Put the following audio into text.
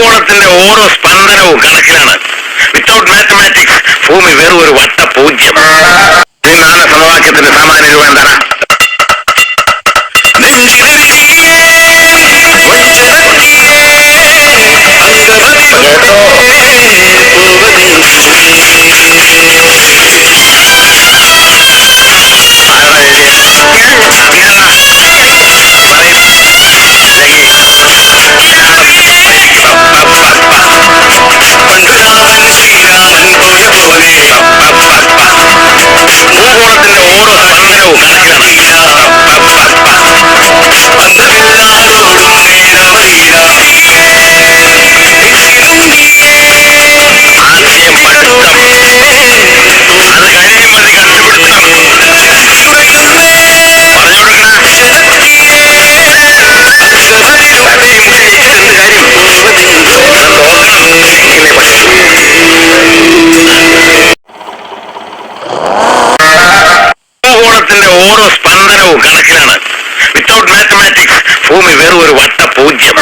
ഭൂഗോളത്തിന്റെ ഓരോ സ്പന്ദനവും കണക്കിലാണ്. Without mathematics ഭൂമി വെറും ഒരു വട്ട പൂജ്യം. ത്രിമാന സമവാക്യത്തിന്റെ സാമാന്യ രൂപം എന്താണ്? ഭൂഗോളത്തിന്റെ ഓരോ സ്പന്ദനവും കണക്കിലാണ് വിത്തൗട്ട് മാത്തമാറ്റിക്സ് ഭൂമി വെറും ഒരു വട്ട പൂജ്യം.